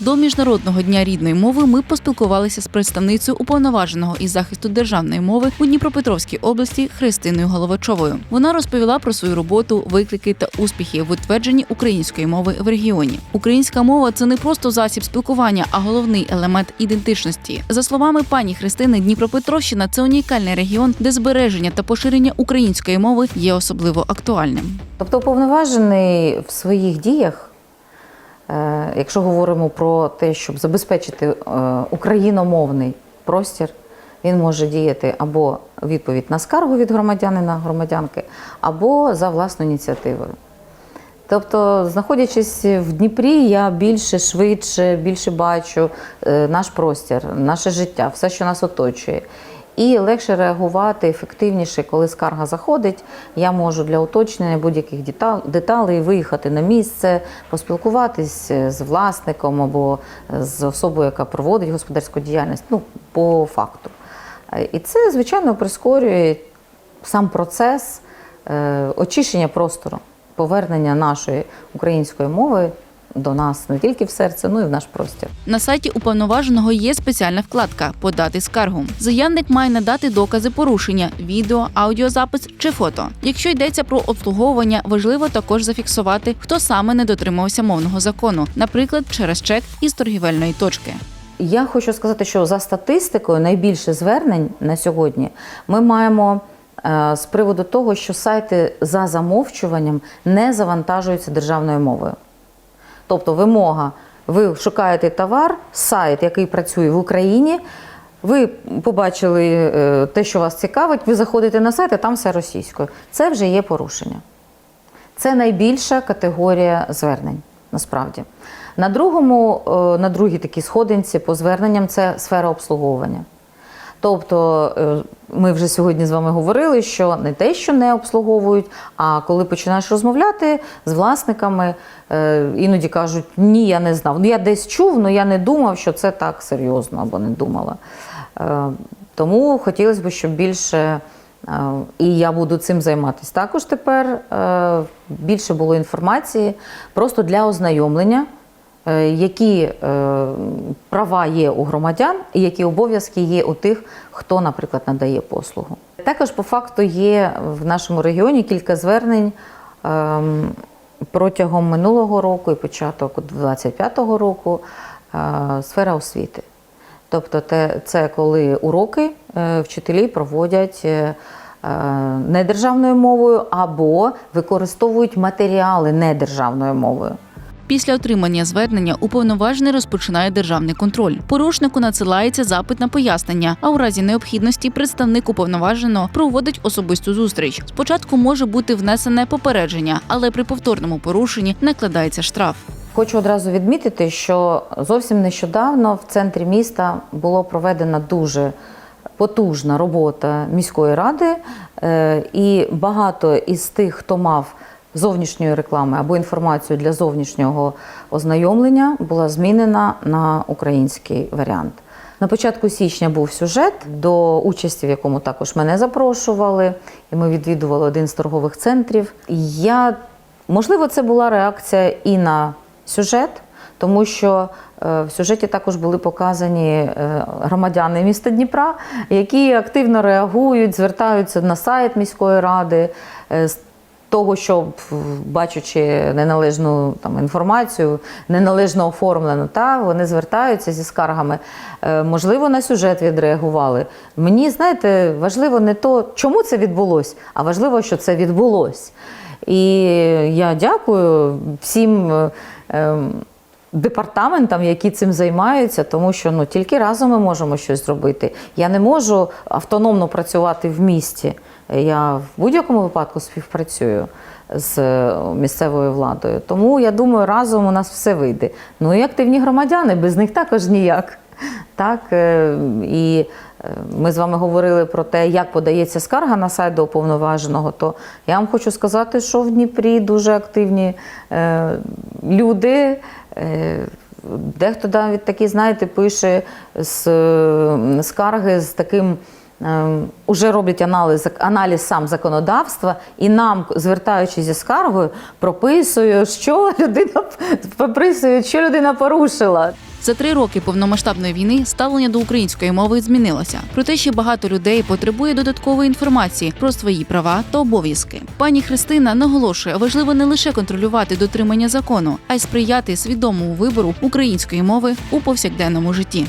До міжнародного дня рідної мови ми поспілкувалися з представницею уповноваженого із захисту державної мови у Дніпропетровській області Христиною Головачовою. Вона розповіла про свою роботу, виклики та успіхи в утвердженні української мови в регіоні. Українська мова це не просто засіб спілкування, а головний елемент ідентичності. За словами пані Христини, Дніпропетровщина це унікальний регіон, де збереження та поширення української мови є особливо актуальним. Тобто уповноважений в своїх діях, якщо говоримо про те, щоб забезпечити е, україномовний простір, він може діяти або відповідь на скаргу від громадянина, громадянки, або за власною ініціативою. Тобто, знаходячись в Дніпрі, я більше, швидше, більше бачу е, наш простір, наше життя, все, що нас оточує. І легше реагувати ефективніше, коли скарга заходить. Я можу для уточнення будь-яких дета- деталей виїхати на місце, поспілкуватись з власником або з особою, яка проводить господарську діяльність, ну, по факту. Е, І це, звичайно, прискорює сам процес е, очищення простору, повернення нашої української мови до нас не тільки в серце, ну і в наш простір. На сайті уповноваженого є спеціальна вкладка Подати скаргу. Заявник має надати докази порушення відео, аудіозапис чи фото. Якщо йдеться про обслуговування, важливо також зафіксувати, хто саме не дотримався мовного закону, наприклад, через чек із торгівельної точки. Я хочу сказати, що за статистикою найбільше звернень на сьогодні ми маємо е, з приводу того, що сайти за замовчуванням не завантажуються державною мовою. Тобто вимога, ви шукаєте товар, сайт, який працює в Україні. Ви побачили е, те, що вас цікавить, ви заходите на сайт, а там все російською. Це вже є порушення. Це найбільша категорія звернень насправді. На другому, е, на другій такій сходинці по зверненням це сфера обслуговування. Тобто е, ми вже сьогодні з вами говорили, що не те, що не обслуговують, а коли починаєш розмовляти з власниками, е, іноді кажуть, ні, я не знав. Ну я десь чув, але я не думав, що це так серйозно або не думала. Е, Тому хотілося б, щоб більше. І я буду цим займатися також тепер. Більше було інформації просто для ознайомлення, які е, права є у громадян і які обов'язки є у тих, хто, наприклад, надає послугу. Також по факту є в нашому регіоні кілька звернень ем, протягом минулого року і початок 25-го року е, сфера освіти. Тобто, це коли уроки е, вчителі проводять е, е, не державною мовою або використовують матеріали не державною мовою. Після отримання звернення уповноважений розпочинає державний контроль. Порушнику надсилається запит на пояснення, а у разі необхідності представник уповноваженого проводить особисту зустріч. Спочатку може бути внесене попередження, але при повторному порушенні накладається штраф. Хочу одразу відмітити, що зовсім нещодавно в центрі міста було проведена дуже потужна робота міської ради, е, і багато із тих, хто мав зовнішньої реклами або інформацію для зовнішнього ознайомлення, була змінена на український варіант. На початку січня був сюжет, до участі в якому також мене запрошували, і ми відвідували один з торгових центрів. Я можливо, це була реакція і на сюжет, тому що е, в сюжеті також були показані е, громадяни міста Дніпра, які активно реагують, звертаються на сайт міської ради. Е, того, що бачачи неналежну там інформацію, неналежно оформлену, та вони звертаються зі скаргами. Е, Можливо, на сюжет відреагували. Мені знаєте, важливо не то, чому це відбулось, а важливо, що це відбулось. І я дякую всім. Департаментам, які цим займаються, тому що ну тільки разом ми можемо щось зробити. Я не можу автономно працювати в місті. Я в будь-якому випадку співпрацюю з е, місцевою владою. Тому я думаю, разом у нас все вийде. Ну і активні громадяни, без них також ніяк. Так, е, і е, ми з вами говорили про те, як подається скарга на сайт до уповноваженого. То я вам хочу сказати, що в Дніпрі дуже активні люди. Е, Дехто навіть такі, знаєте, пише з скарги з таким ем, уже роблять аналіз, аналіз сам законодавства і нам, звертаючись зі скаргою, прописує, що людина прописує, що людина порушила. За три роки повномасштабної війни ставлення до української мови змінилося. Проте ще багато людей потребує додаткової інформації про свої права та обов'язки. Пані Христина наголошує, важливо не лише контролювати дотримання закону, а й сприяти свідомому вибору української мови у повсякденному житті.